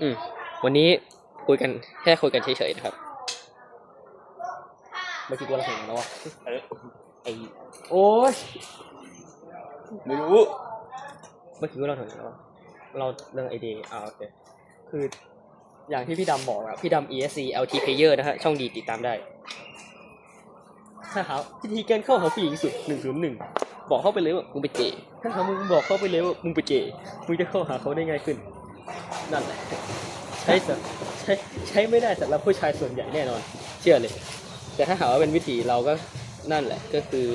อืม วันนี้คุยกันแค่คุยกันเฉยๆนะครับเมื่อกี้กูเราถึงแล้ววะเออไอโอ้ยไม่รู้ เมื่อกี้เราถึงแล้ววะเราเรื่องไอเดียอ่าโอเคคืออย่างที่พี่ดำบอกอะพี่ดำ ESC LT Player นะฮะช่องดีติดตามได้ถ้าหาวิธีการเข้าหาผู้หญิงสุดหนึ่งศูนย์หนึ่งบอกเข้าไปเลยว่ามึงไปเจถ้าเขามึงบอกเข้าไปเลยว่ามึงไปเจมึงจะเข้าหาเขาได้ง่ายขึ้น นั่นแหละใช้ใช้ใช้ไม่ได้สำหรับผู้ชายส่วนใหญ่แน่นอน เชื่อเลย แต่ถ้าหากว่าเป็นวิธีเราก็นั่นแหละก็คือ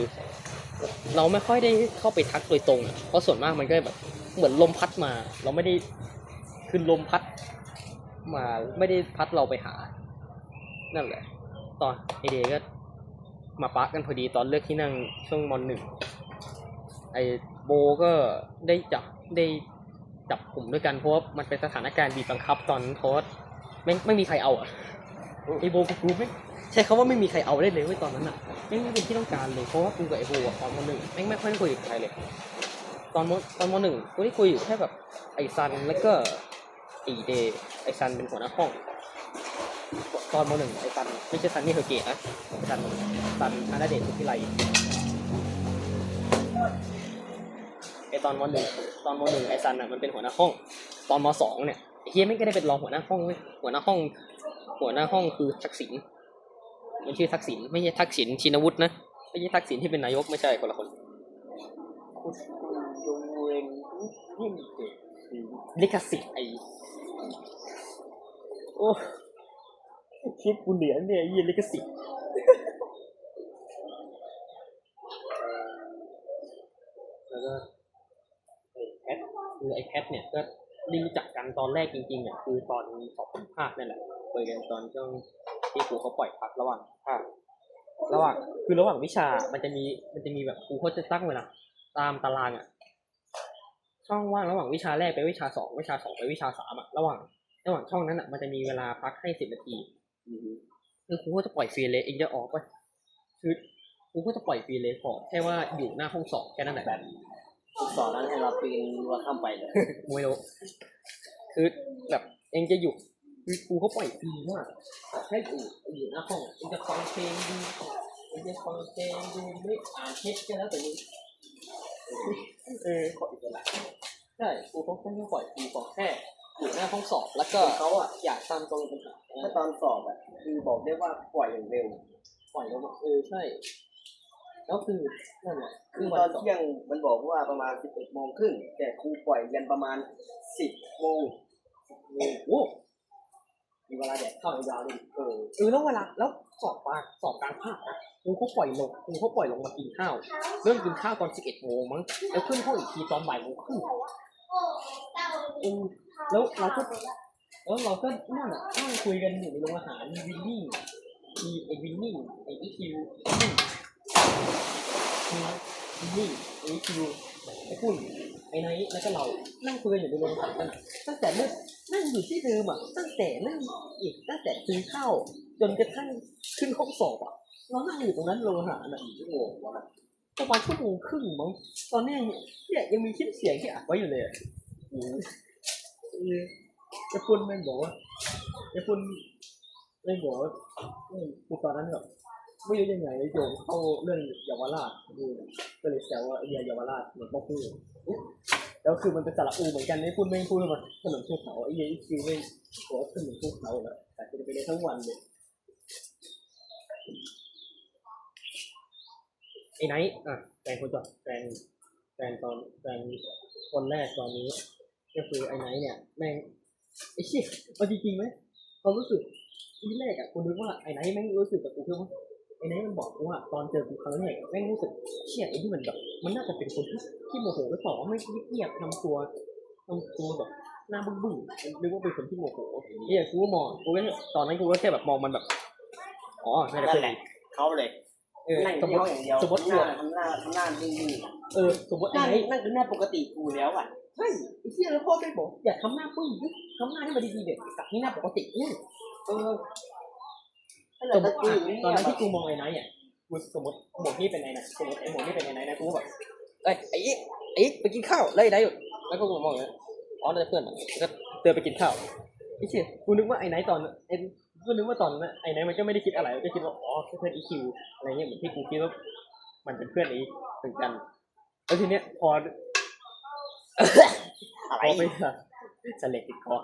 เราไม่ค่อยได้เข้าไปทักโดยตรงอะเพราะส่วนมากมันก็แบบเหมือนลมพัดมา เราไม่ได้คือลมพัดมาไม่ได้พัดเราไปหา นั่นแหละ ตอนไอเดย์ก็มาปะกันพอดีตอนเลือกที่นั่งช่วงมอนหนึ่งไอโบก็ได้จับได้ จับกลุ่มด้วยกันเพราะว่ามันเป็นสถานการณ์บีบบังคับตอนนั้นเพราะว่าไม่ไม่มีใครเอาอะไอโบกับกูไม่ใช้คำว่าไม่มีใครเอาได้เลยเว้ยตอนนั้นอะไม่ไม่เป็นที่ต้องการเลยเพราะว่ากูกับไอโบอะตอนมหนึ่งแม่งไม่ค่อยได้คุยกับใครเลย ตอนมตอนมหนึ่งกูได้คุยอยู่แค่แบบไอซันแล้วก็ไอเดย์ไอซันเป็นหัวหน้าห้องตอนมหนึ่งไอซันไม่ใช่ซันนี่เฮอร์เกตนะซันซันอาณาเดชสุทธิไล ตอนมหนึ่งตอนมหนึ่งไอซันอะมันเป็นหัวหน้าห้อง ตอนมสองเนี่ยไอ้เฮียไม่งก็ได้เป็นรองหัวหน้าห้องเว้ยหัวหน้าห้อง หัวหน้าห้องคือทักษิณมันชื่อทักษิณไม่ใช่ทักษิณชินวุฒินะไม่ใช่ทักษิณที่เป็นนายกไม่ใช่คนละคนคุณยงเวงยิ่งเด็กลิขสิทธิ์ไอโอ้คลิปกูเหลือเนี่ยไอ้เหี้ยลิขสิทธิ์แล้วก็ไอ้แพท คือไอแพทเนี่ยก็ได้รู้จักกันตอนแรกจริงๆอะคือตอนสอบสัมภาษณ์นั่นแหละเปิดกันตอนช่วงที่ครูเขาปล่อยพักระหว่างภาคระหว่างคือระหว่างวิชามันจะมีมันจะมีแบบครูเขาจะตั้งเวลาตามตารางอะช่องว่างระหว่างวิชาแรกไปวิชาสองวิชาสองไปวิชาสามอะระหว่างระหว่างช่องนั้นอะมันจะมีเวลาพักให้สิบนาทีคือครูก็จะปล่อยฟรีเลยเองจะออกไปคือครูก็จะปล่อยฟรีเลยขอแค่ว่าอยู่หน้าห้องสอบแค่นั้นแหละแบบ สอนนั้นให้เราปีนรั้วข้ามไปเลยไม่รู้คือแบบเองจะอยู่คือครูเขาปล่อยฟรีมากให้อยู่อยู่หน้าห้องเองจะฟังเพลงดูเองจะฟังเพลงดูไม่อ่านเทปก็แล้วแต่มึงเออขออีกแล้วใช่ครูเขาแค่ปล่อยฟรีบอกแค่อยู่หน้าห้องสอบ แล้วก็เขาอะอยากตามตรงปัญหาถ้าตอนสอบอะคือบอกได้ว่าปล่อยอย่างเร็วปล่อยแล้วบอกเออใช่ แล้วคือนั่นแหละคือวัตอนสบเที่ยงมันบอกว่าประมาณ11โมงครึ่งแต่ครูปล่อยยันประมาณ10โมงโอ้มีเวลาแดดเข้ายาวๆเลยเออเออแล้วเวลาแล้วสอบปลาสอบกลางภาคนะครูเขาปล่อยลงครูเขาปล่อยลงมากินข้าวเริ่มกินข้าวตอนสิบเอ็ดโมงมั้งแล้วขึ้นห้องอีกทีตอนบ่ายโมงครึ่งเออแล้วเราก็แล้วเราก็นั่นอะนั่งคุยกันอยู่ในโรงอาหารมีวินนี่มีไอ้วินนี่ไอ้อีคิวนี่ มีนนี่ไอ้อีคิวไอ้ปุ้นไอ้ไนท์แล้วก็เรานั่งคุยกันอยู่ในโรงอาหารกันตั้งแต่เมื่อนั่งอยู่ที่เดิมอะ ตั้งแต่นั่งอีกตั้งแต่ซื้อข้าวจนกระทั่งขึ้นห้องสอบอะเรานั่งอยู่ตรงนั้นโรงอาหารอะชั่วโมงวะประมาณชั่วโมงครึ่งมั้งตอนนี้เนี่ยยังมีคลิปเสียงที่อัดไว้อยู่เลยอะอืมเออไอ้ปุ้นแม่งบอกว่าไอ้ปุ้นแม่งบอกว่ากูตอนนั้นแบบ ไม่รู้ยังไงโยงเข้าเรื่องเยาวราชดูก็เลยแซวว่าไอ้เหี้ยเยาวราชเหมือนพ่อพูดแล้วคือมันเป็นสระอูเหมือนกันไอ้ปุ้นแม่พูดว่าถนนภูเขาไอ้เหี้ยไอ้คิวแม่งบอกว่าถนนภูเขาแล้วแต่จะไปได้ทั้งวันเลยไอ้ไนท์อะแฟนคนต่อแฟนแฟนตอนแฟนคนแรกตอนนี้ ก็คือไอ้ไนท์เนี่ยแม่งไอ้เชี่ยเอาจริงๆไหมความรู้สึกที่แรกอะกูนึกว่าไอ้ไนท์แม่งรู้สึกกับกูคือว่า ไอ้ไนท์มันบอกกูว่าตอนเจอกูครั้งแรกอะแม่งรู้สึกเชี่ยไอ้ที่มันแบบมันน่าจะเป็นคนที่ที่โมโหหรือเปล่าว่าไม่เงียบๆทำตัวทำตัวแบบหน้าบึ้งบึ้งๆนึกว่าเป็นคนที่โมโหเฮียกูก็มองกูก็ตอนนั้นกูก็แค่แบบมองมันแบบอ๋อไม่ได้นั่เป็นนแหละเขาเลยเออนั่งสมมที่ติห้องอย่างเดียวสมมติหน้าทำหน้าทำหน้านิ่งเออสมมติๆไอ้นั่นไนท์นั่นคือหน้าปกติกูแล้วอะใช่ไอ้เหี้ยแล้วพ่อไม่บอกอย่าทำหน้าปึ้งดิทำหน้าให้มันดีๆเด็กสักนี่หน้าปกติอืมเออถ้า สเรามมตะติกี้อะตอนนั้นที่กูมองไอ้ไนท์อะกูสมมติหมวกนี่เป็นไอ้ไนท์สมมติไอ้หมวกนี่เป็นไอ้ไนท์นะกูก็แบบเอ้ยไอ้อีกไอ้อีกไปกินข้าวแล้วไอ้ไนท์อยู่แล้วก็กูมองอย่างนี้อ๋อนั่นเพื่อนมันก็เดินไปกินข้าวไอ้เชี่ยกูนึกว่าไอ้ไนท์ตอนไอ้กูนึกว่าตอนนั้นไอ้ไนท์มันก็ไม่ได้คิดอะไรมันก็คิดว่าอ๋อแค่เพื่อนอีคิวอะไรเงี้ยเหมือนที่กูคิดว่ามันเป็นเพื่อนไอ้เหมือนกันแล้วทีเนี้ยพออะไรพอไปสเลกติดคอ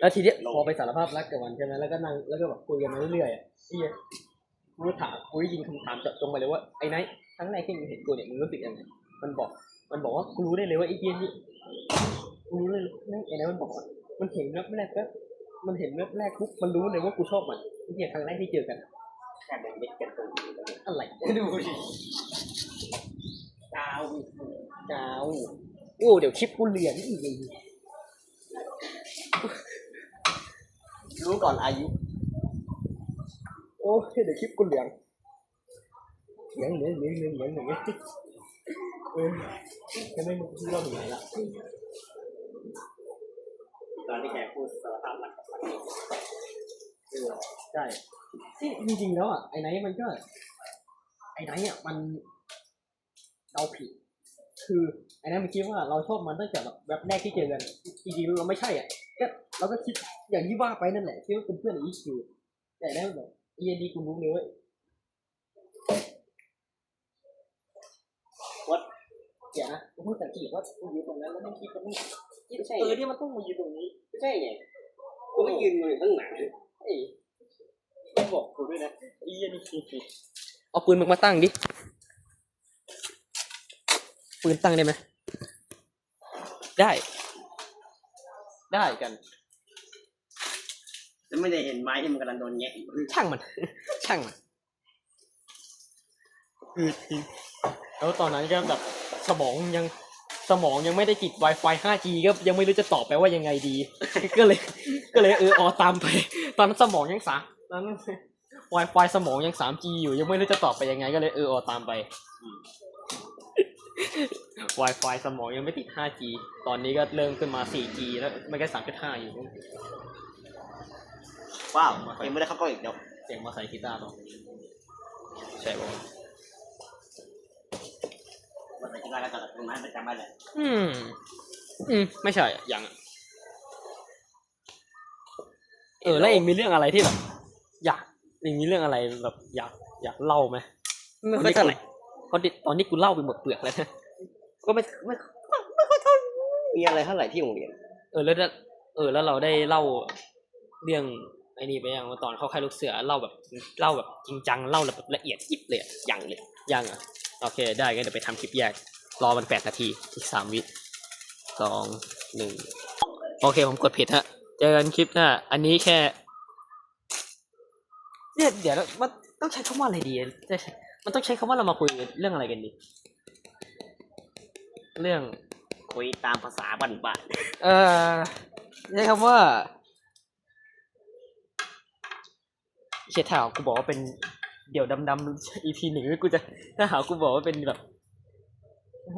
แล้วทีเนี้ยพอไปสารภาพรักกับมันใช่ไหมแล้วก็นั่งแล้วก็แบบคุยกันมาเรื่อยๆอะไอ้เหี้ยกูก็ถามกูได้ยิงคำถามเจาะจงไปเลยว่าไอ้ไนท์ครั้งแรกที่มึงเห็นกูเนี่ยมึงรู้สึกยังไงมันบอก มันบอกว่ากูรู้ได้เลยว่าไอ้เหี้ยนี่กูรู้เลยนั่นไอ้ไนท์มันบอกว่ามันเห็นแวบแรกก็มันเห็นแวบแรกปุ๊บมันรู้เลยว่ากูชอบมันไอ้เหี้ยครั้งแรกที่เจอกันแค่เป็นเด็กกันตรงนี้แล้วเนี่ยอะไรดูดิดาวกาวโอ้เดี๋ยวคลิปกูเหลืองอีกเลย รู้ก่อนอายุ โอ้ยเดี๋ยวคลิปกูเหลืองเหลืองเหลืองเหลืองเหลืองเหลืองเหลืองเออจะไม่มึงที่เราถึงไหนละตอนที่แกพูดสารภาพรักกับมันเออใช่ที่จริงๆแล้วอะไอ้ไนท์มันก็ ไอ้ไนท์อะมันเราผิด คือไอ้ไนท์มันคิดว่าเราชอบมันตั้งแต่แบบแบบแรกที่เจอกันจริงๆเราไม่ใช่อะก็เราก็คิด อย่างที่ว่าไปนั่นแหละคิดว่าเป็นเพื่อนอีคิวแต่แล้วแบบเอียดีกูรู้เลยว่าวัดเดี๋ยวนะกูพูดสังเกตว่ากูยืนตรงนั้นแล้วไม่คิดว่ามึงไม่ใช่เออเนี่ยมันต้องมายืนตรงนี้ไม่ใช่ไงกูไม่ยืนอยู่ข้างหลังเอ้ยต้องบอกกูด้วยนะไอ้เหี้ยนี่เอาปืนมึงมาตั้งดิปืนตั้งได้ไหมได้ ได้กัน แล้วไม่ได้เห็นไม้ที่มันกำลังโดนแงะอยู่ช่างมัน ช่างมันคือจริงแล้วตอนนั้นก็แบบสมองยังสมองยังไม่ได้ติด Wi-Fi 5G ก็ยังไม่รู้จะตอบไปว่ายังไงดี ก็เลย ก็เลยเอออตามไป ตอนนั้นสมองยังสามตอนนั้น Wi-Fi สมองยัง 3G อยู่ยังไม่รู้จะตอบไปยังไง ก็เลยเอออตามไป Wi-Fi สมองยังไม่ติด 5G ตอนนี้ก็เริ่มขึ้นมา 4G แล้วมันก็3.5อยู่ ว้าวยังไม่ได้เข้ากล้องอีกเดี๋ยวเสียงมาใส่กีตาร์ต่อใช่ป่ะมันจะได้แล้วกันตรงนั้นมันจำไม่เลยอืม อืม ไม่ใช่อะยังอะเออแล้วเองมีเรื่องอะไรที่แบบอยากเองมีเรื่องอะไรแบบอยากอยากเล่าไหมไม่ค่อยเท่าไหร่เพราะดิตอนนี้กูเล่าไปหมดเปลือกแล้วนะก็ไม่ไม่ไม่ค่อยเท่ามีอะไรเท่าไหร่ที่โรงเรียน เออแล้วได้เออแล้วเราได้เล่าเรื่อง ไอ้นี่ไปยังว่าตอนเข้าค่ายลูกเสือเล่าแบบเล่าแบบจริงจังเล่าแบบละเอียดยิบเลยอะยังเลยยังอะโอเคได้งั้นเดี๋ยวไปทำคลิปแยก รอมันแปดนาทีอีกสามวิสองหนึ่งโอเคผมกดผิดฮะเจอกันคลิปหน้าอันนี้แค่เนี่ยเดี๋ยวมันต้องใช้คำว่าอะไรดีมันต้องใช้คำว่าเรามาคุยเรื่องอะไรกันดี เรื่องคุยตามภาษาบ้านบ้านเออใช้คำว่า เชียถ้าหากูบอกว่าเป็นเดี่ยวดำๆ EP หนึ่งกูจะถ้าหากูบอกว่าเป็นแบบ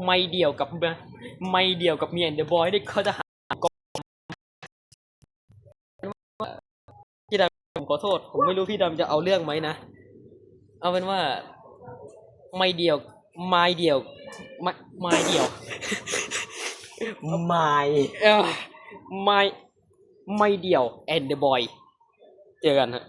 ไม่เดี่ยวกับไม่เดี่ยวกับเมียนเดอะบอยนี่เขาจะหากองพี่ดำผมขอโทษ ผมไม่รู้พี่ดำจะเอาเรื่องไหมนะ เอาเป็นว่า ไม่เดี่ยวไม่เดี่ยวไม่ไม่เดี่ยว ไม่เออไม่ไม่เดี่ยว and the boy เจอกันฮะ